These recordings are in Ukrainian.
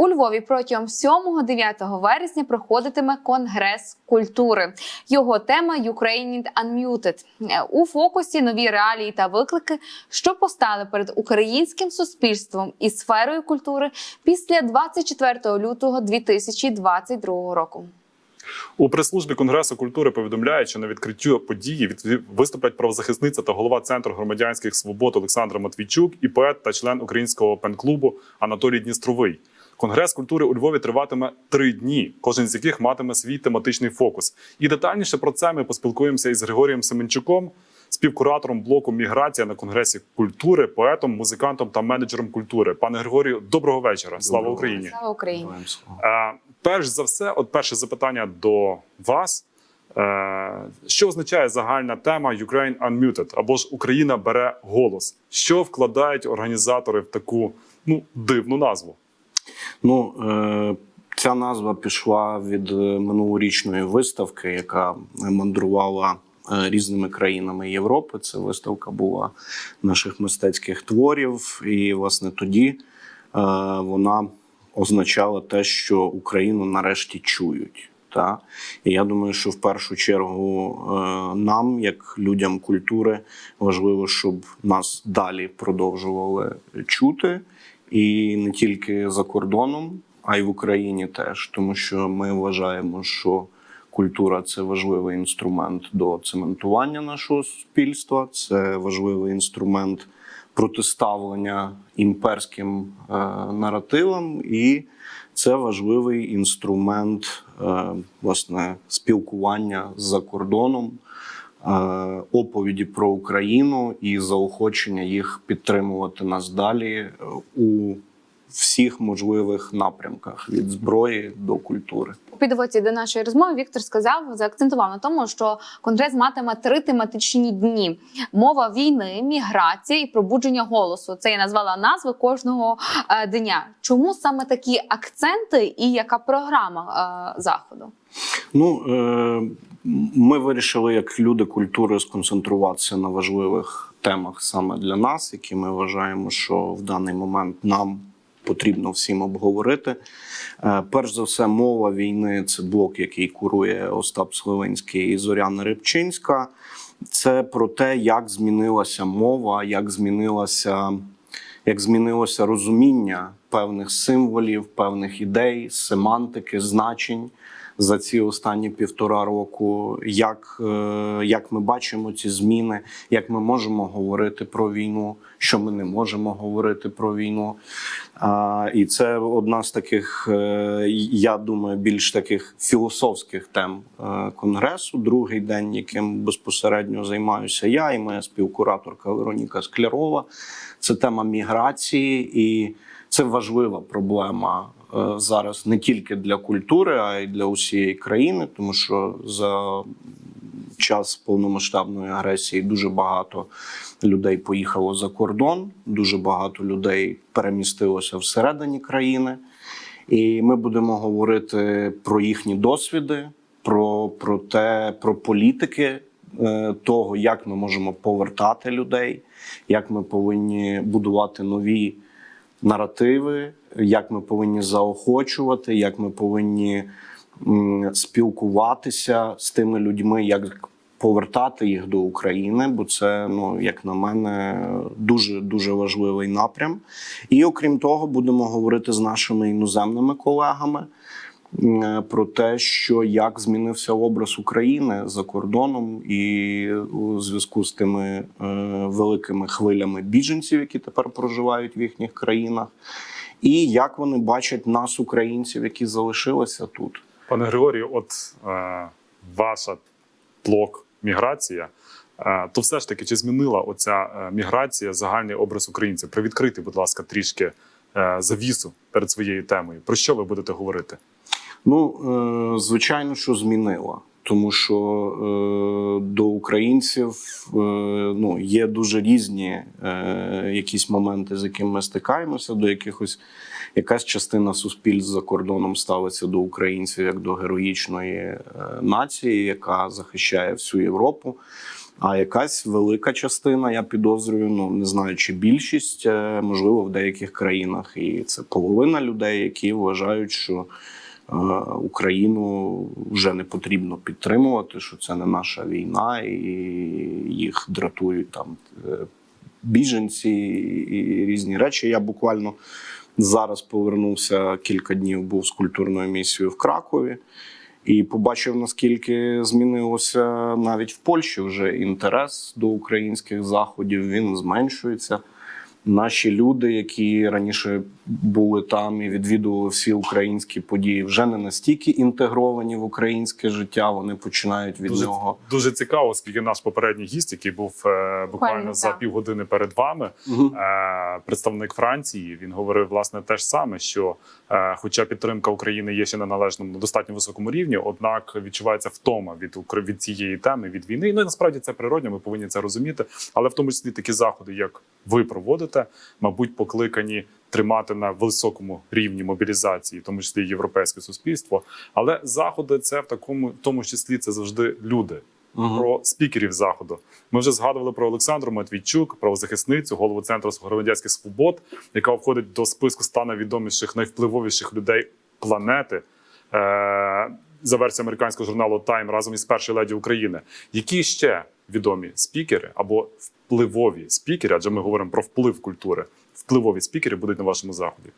У Львові протягом 7-9 вересня проходитиме конгрес культури. Його тема Ukrainian Unmuted. Е, У фокусі нові реалії та виклики, що постали перед українським суспільством і сферою культури після 24 лютого 2022 року. У прес-службі Конгресу культури повідомляють, що на відкриттю події виступлять правозахисниця та голова Центру громадянських свобод Олександра Матвійчук і поет та член українського пен-клубу Анатолій Дністровий. Конгрес культури у Львові триватиме три дні, кожен з яких матиме свій тематичний фокус. І детальніше про це ми поспілкуємося із Григорієм Семенчуком, співкуратором блоку Міграція на конгресі культури, поетом, музикантом та менеджером культури. Пане Григорію, доброго вечора. Слава Україні! Слава Україні! Е, перш за все, от перше запитання до вас. Е, що означає загальна тема Ukraine Unmuted або ж Україна бере голос? Що вкладають організатори в таку ну дивну назву? Ну, е, ця назва пішла від е, минулорічної виставки, яка мандрувала е, різними країнами Європи. Це виставка була наших мистецьких творів, і власне тоді вона означала те, що Україну нарешті чують. Та? І я думаю, що в першу чергу нам, як людям культури, важливо, щоб нас далі продовжували чути, і не тільки за кордоном, а й в Україні теж, тому що ми вважаємо, що культура це важливий інструмент до цементування нашого суспільства, це важливий інструмент протиставлення імперським е, наративам, і це важливий інструмент е, власне спілкування за кордоном. Е, Оповіді про Україну і заохочення їх підтримувати нас далі е, у всіх можливих напрямках від зброї до культури. У підводі до нашої розмови Віктор сказав, заакцентував на тому, що конгрес матиме три тематичні дні: мова війни, міграція і пробудження голосу. Це я назвала назви кожного е, дня. Чому саме такі акценти і яка програма е, заходу? Ну е, ми вирішили, як люди культури, сконцентруватися на важливих темах саме для нас, які ми вважаємо, що в даний момент нам потрібно всім обговорити. Е, Перш за все, мова війни це блок, який курує Остап Сливинський і Зоряна Рибчинська. Це про те, як змінилася мова, як змінилася, як змінилося розуміння певних символів, певних ідей, семантики, значень за ці останні півтора року, як, е, як ми бачимо ці зміни, як ми можемо говорити про війну, що ми не можемо говорити про війну. І це одна з таких, е, я думаю, більш таких філософських тем е, конгресу. Другий день, яким безпосередньо займаюся я і моя співкураторка Вероніка Склярова. Це тема міграції, і це важлива проблема зараз не тільки для культури, а й для усієї країни, тому що за час повномасштабної агресії дуже багато людей поїхало за кордон, дуже багато людей перемістилося всередині країни. І ми будемо говорити про їхні досвіди, про, про те, про політики е, того, як ми можемо повертати людей, як ми повинні будувати нові наративи, як ми повинні заохочувати, як ми повинні спілкуватися з тими людьми, як повертати їх до України, бо це, ну як на мене, дуже дуже важливий напрям. І окрім того, будемо говорити з нашими іноземними колегами. М, Про те, що як змінився образ України за кордоном, і у зв'язку з тими е, великими хвилями біженців, які тепер проживають в їхніх країнах, і як вони бачать нас, українців, які залишилися тут. Пане Григорію, от е, ваша блок міграція. Е, то все ж таки, чи змінила оця е, міграція загальний образ українців? Привідкрити, будь ласка, трішки е, завісу перед своєю темою. Про що ви будете говорити? Ну, е, звичайно, що змінила. Тому що е, до українців е, ну, є дуже різні е, якісь моменти, з якими ми стикаємося, до якихось якась частина суспільств за кордоном ставиться до українців як до героїчної е, нації, яка захищає всю Європу. А якась велика частина, я підозрюю, ну не знаю, чи більшість, е, можливо, в деяких країнах, і це половина людей, які вважають, що Україну вже не потрібно підтримувати, що це не наша війна, і їх дратують там е, біженці і різні речі. Я буквально зараз повернувся кілька днів, був з культурною місією в Кракові. І побачив, наскільки змінилося навіть в Польщі вже інтерес до українських заходів. Він зменшується. Наші люди, які раніше були там і відвідували всі українські події, вже не настільки інтегровані в українське життя. Вони починають від Дуже, нього. дуже цікаво, оскільки наш попередній гість, який був е, буквально за півгодини перед вами, Мгм. е, представник Франції, він говорив власне те ж саме, що е, хоча підтримка України є ще на належному достатньо високому рівні, однак відчувається втома від від цієї теми, від війни. Ну і насправді це природньо, ми повинні це розуміти. Але в тому числі такі заходи, як ви проводите, мабуть, покликані тримати на високому рівні мобілізації, в тому числі і європейське суспільство. Але заходи це в такому, в тому числі, це завжди люди Мгм. про спікерів заходу. Ми вже згадували про Олександру Матвійчук, правозахисницю, голову центру громадянських свобод, яка входить до списку ста найвідоміших, найвпливовіших людей планети. Е- за версією американського журналу Time разом із першою леді України. Які ще відомі спікери або впливові спікери, адже ми говоримо про вплив культури, впливові спікери будуть на вашому заході.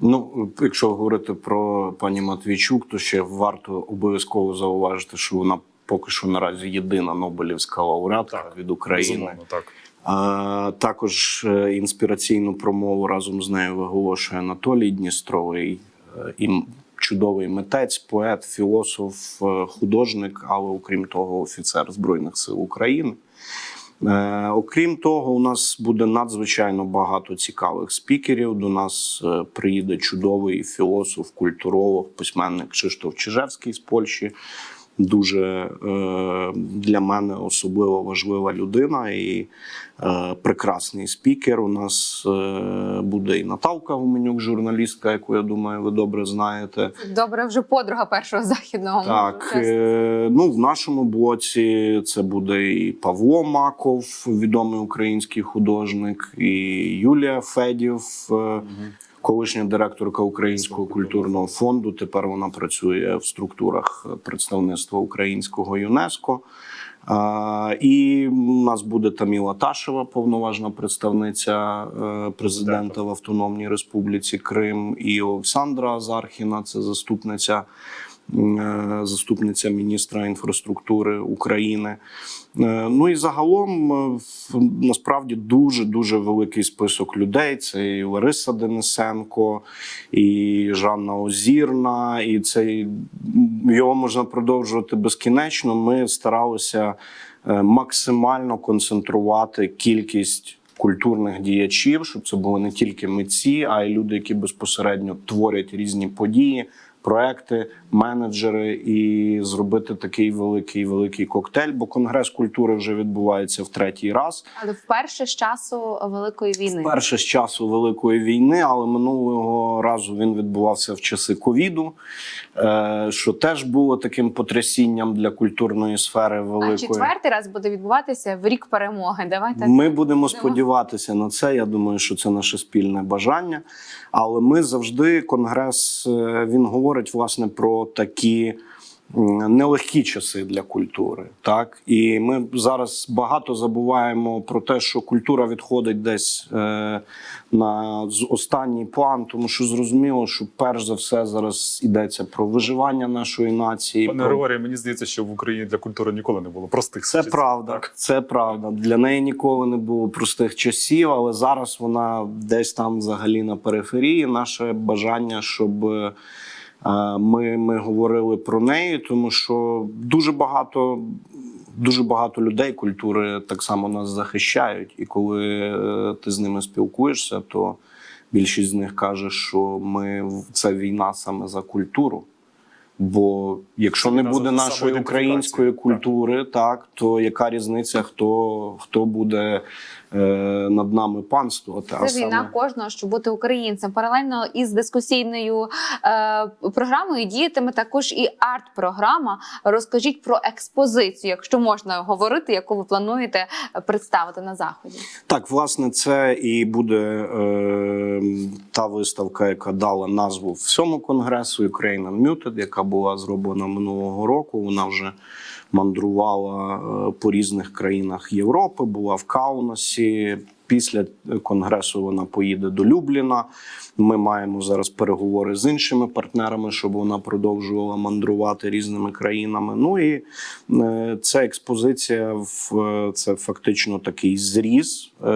Ну, якщо говорити про пані Матвійчук, то ще варто обов'язково зауважити, що вона поки що наразі єдина Нобелівська лауреатка Так, від України. Так. А, також е, інспіраційну промову разом з нею виголошує Анатолій Дністровий, е, і чудовий митець, поет, філософ, е, художник, але окрім того, офіцер Збройних сил України. Е, окрім того, у нас буде надзвичайно багато цікавих спікерів. До нас е, приїде чудовий філософ, культуролог, письменник Кшиштоф Чижевський з Польщі. Дуже е, для мене особливо важлива людина і е, прекрасний спікер. У нас е, буде і Наталка Гуменюк, журналістка, яку я думаю, ви добре знаєте. Добре, вже подруга першого західного Так, е, ну в нашому блоці це буде і Павло Маков, відомий український художник, і Юлія Федів, е, колишня директорка Українського культурного фонду. Тепер вона працює в структурах представництва українського ЮНЕСКО. І у нас буде Таміла Ташева, повноважна представниця е, президента в Автономній Республіці Крим, і Олександра Азархіна, це заступниця заступниця міністра інфраструктури України. Е, Ну і загалом е, насправді дуже дуже великий список людей. Це і Лариса Денисенко, і Жанна Озірна, і це його можна продовжувати безкінечно. Ми старалися е, максимально концентрувати кількість. Культурних діячів, щоб це були не тільки митці, а й люди, які безпосередньо творять різні події, проекти, менеджери, і зробити такий великий великий коктейль. Бо конгрес культури вже відбувається в третій раз. Але вперше з часу Великої війни. Вперше з часу великої війни, але минулого разу він відбувався в часи ковіду, е, що теж було таким потрясінням для культурної сфери А великої. четвертий раз буде відбуватися в рік перемоги. Давайте Ми будемо сподіватися на це. Я думаю, що це наше спільне бажання. Але ми завжди конгрес е, він говорить власне про такі. Нелегкі часи для культури, так і ми зараз багато забуваємо про те, що культура відходить десь е, на останній план, тому що зрозуміло, що перш за все зараз йдеться про виживання нашої нації. Пане про- Григорію, мені здається, що в Україні для культури ніколи не було простих це часів. правда, Так. це правда. Для неї ніколи не було простих часів, але зараз вона десь там взагалі на периферії. Наше бажання, щоб е, ми, ми говорили про неї, тому що дуже багато. Дуже багато людей культури так само нас захищають, і коли е, ти з ними спілкуєшся, то більшість з них каже, що ми це війна саме за культуру. Бо якщо не буде нашої української культури, так то яка різниця, хто, хто буде е, над нами панствувати? Це війна кожного, щоб бути українцем. Паралельно із дискусійною е, програмою діятиме також і арт-програма. Розкажіть про експозицію, якщо можна говорити, яку ви плануєте представити на заході. Так, власне, це і буде е, та виставка, яка дала назву всьому конгресу Ukraine Unmuted, яка була зроблена минулого року. Вона вже мандрувала е, по різних країнах Європи, була в Каунасі. Після конгресу вона поїде до Любліна. Ми маємо зараз переговори з іншими партнерами, щоб вона продовжувала мандрувати різними країнами. Ну і е, ця експозиція в е, це фактично такий зріз е,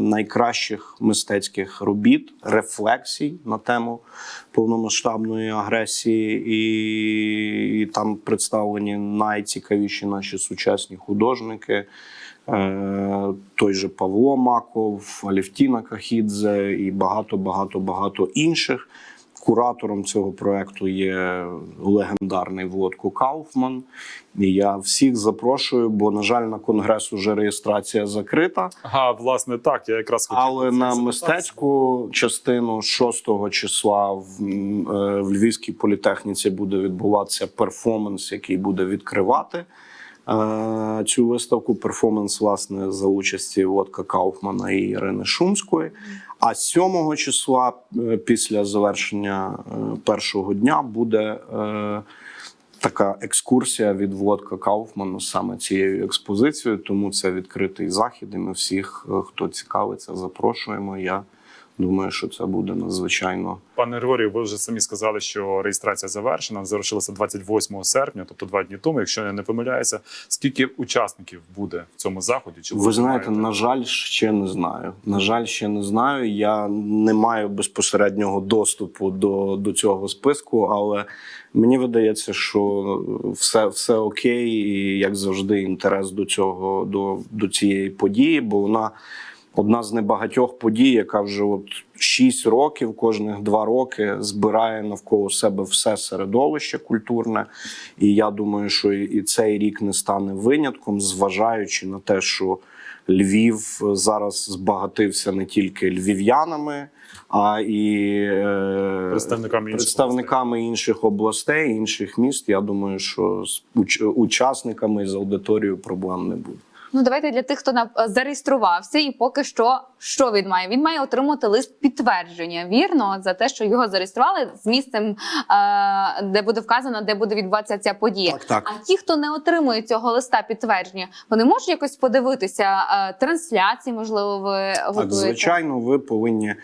найкращих мистецьких робіт, рефлексій на тему повномасштабної агресії, і, і там представлені найцікавіші наші сучасні художники. Е, той же Павло Маков, Алівтіна Кахідзе і багато, багато, багато інших. Куратором цього проекту є легендарний Володко Кауфман. І я всіх запрошую, бо, на жаль, на конгрес уже реєстрація закрита. Ага, власне, так. Я якраз хотів Але на мистецьку частину 6 числа в, е, в Львівській політехніці буде відбуватися перформанс, який буде відкривати цю виставку. Перформанс, власне, за участі Водка Кауфмана і Ірини Шумської. А 7 числа, е, після завершення е, першого дня, буде. Е, Така екскурсія від Володка Кауфмана саме цією експозицією, тому це відкритий захід. І ми всіх, хто цікавиться, запрошуємо. Я думаю, що це буде надзвичайно Пане Григорію, ви вже самі сказали, що реєстрація завершена. Завершилася 28 серпня, тобто два дні тому. Якщо я не помиляюся, скільки учасників буде в цьому заході? Чи Ви знаєте, знаєте? на жаль, ще не знаю. На жаль, ще не знаю. Я не маю безпосереднього доступу до, до цього списку, але мені видається, що все, все окей, і як завжди, інтерес до цього, до, до цієї події, бо вона. Одна з небагатьох подій, яка вже от 6 років, кожних 2 роки збирає навколо себе все середовище культурне. І я думаю, що і цей рік не стане винятком, зважаючи на те, що Львів зараз збагатився не тільки львів'янами, а і е, Представниками інших представниками інших областей, інших міст. Я думаю, що з уч- учасниками з аудиторією проблем не буде. Ну давайте для тих, хто на зареєструвався, і поки що що він має? Він має отримати лист підтвердження, вірно, за те, що його зареєстрували з місцем, е, де буде вказано, де буде відбуватися ця подія. Так, так. А ті, хто не отримує цього листа підтвердження, вони можуть якось подивитися е, трансляції, можливо, ви готуєте? Так, звичайно, ви повинні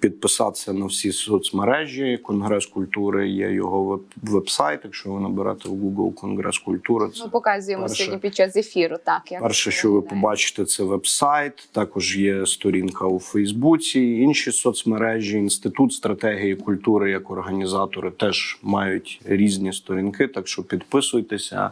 підписатися на всі соцмережі. Конгрес культури є його веб- веб-сайт. Якщо ви наберете в Google Конгрес культури, це Ми показуємо перше. сьогодні під час ефіру. Так як перше, що ви побачите, це веб-сайт. Також є сторінка у Фейсбуці, інші соцмережі, інститут стратегії культури як організатори теж мають різні сторінки. Так що підписуйтеся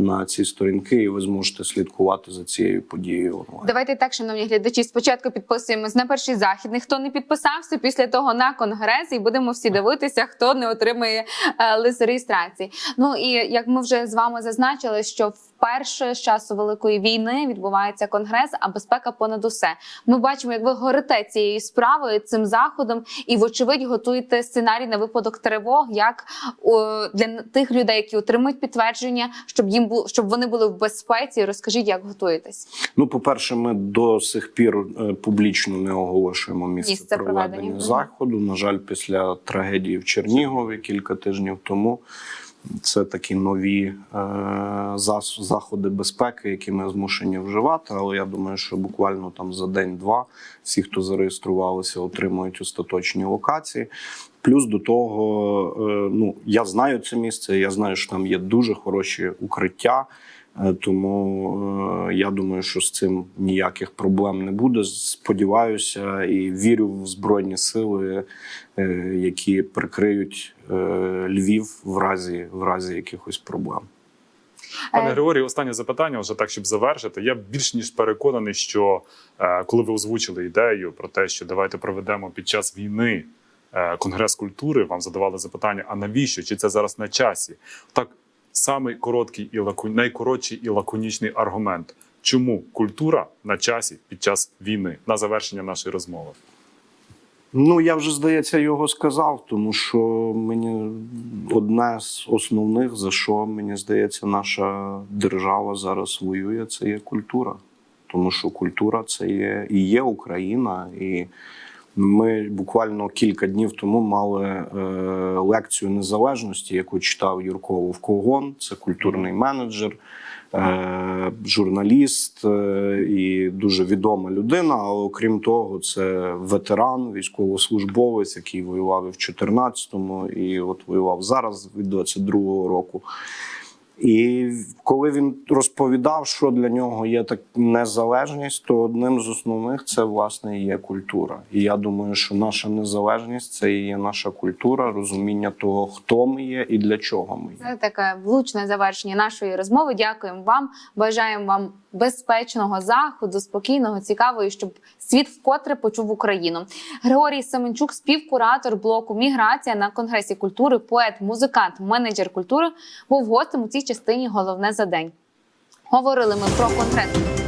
на ці сторінки, і ви зможете слідкувати за цією подією. Давайте так, шановні глядачі. Спочатку підписуємось на перший західний. Хто не підписався, після того на конгрес, і будемо всі дивитися, хто не отримує е, лист реєстрації. Ну і як ми вже з вами зазначили, що вперше з часу великої війни відбувається конгрес, а безпека понад усе. Ми бачимо, як ви горите цією справою, цим заходом, і вочевидь готуєте сценарій на випадок тривог, як о, для тих людей, які отримують підтвердження, щоб їм бу- щоб вони були в безпеці. Розкажіть, як готуєтесь. Ну, по-перше, ми до сих пір е, публічно не оголошуємо місце, Місце проведення, проведення. Заходу. На жаль, після трагедії в Чернігові кілька тижнів тому. Це такі нові е, заходи безпеки, які ми змушені вживати. Але я думаю, що буквально там за день-два всі, хто зареєструвалися, отримують остаточні локації. Плюс до того, е, ну я знаю це місце. Я знаю, що там є дуже хороші укриття. Е, Тому е, я думаю, що з цим ніяких проблем не буде. Сподіваюся і вірю в збройні сили, е, які прикриють Львів в разі в разі якихось проблем. Пане Е, Григорію, останнє запитання, вже так, щоб завершити. Я більш ніж переконаний, що коли ви озвучили ідею про те, що давайте проведемо під час війни конгрес культури, вам задавали запитання: а навіщо? Чи це зараз на часі? Так, самий короткий і лаку... найкоротший і лаконічний аргумент. Чому культура на часі під час війни на завершення нашої розмови? Ну, я вже, здається, його сказав, тому що мені одне з основних, за що мені здається, наша держава зараз воює, це є культура. Тому що культура це є і є Україна. І ми буквально кілька днів тому мали е, лекцію незалежності, яку читав Юрко Вовкогон, це культурний менеджер. е, Журналіст е, і дуже відома людина. Але окрім того, це ветеран, військовослужбовець, який воював і в 14-му, і от воював зараз від 22-го року. І коли він розповідав, що для нього є так незалежність, то одним з основних це власне є культура. І я думаю, що наша незалежність це і є наша культура, розуміння того, хто ми є і для чого ми є. Це таке влучне завершення нашої розмови. Дякуємо вам. Бажаємо вам безпечного заходу, спокійного, цікавого, і щоб світ вкотре почув Україну. Григорій Семенчук, співкуратор блоку Міграція на конгресі культури, поет, музикант, менеджер культури, був гостем у цій частині. Головне за день. Говорили ми про конгрес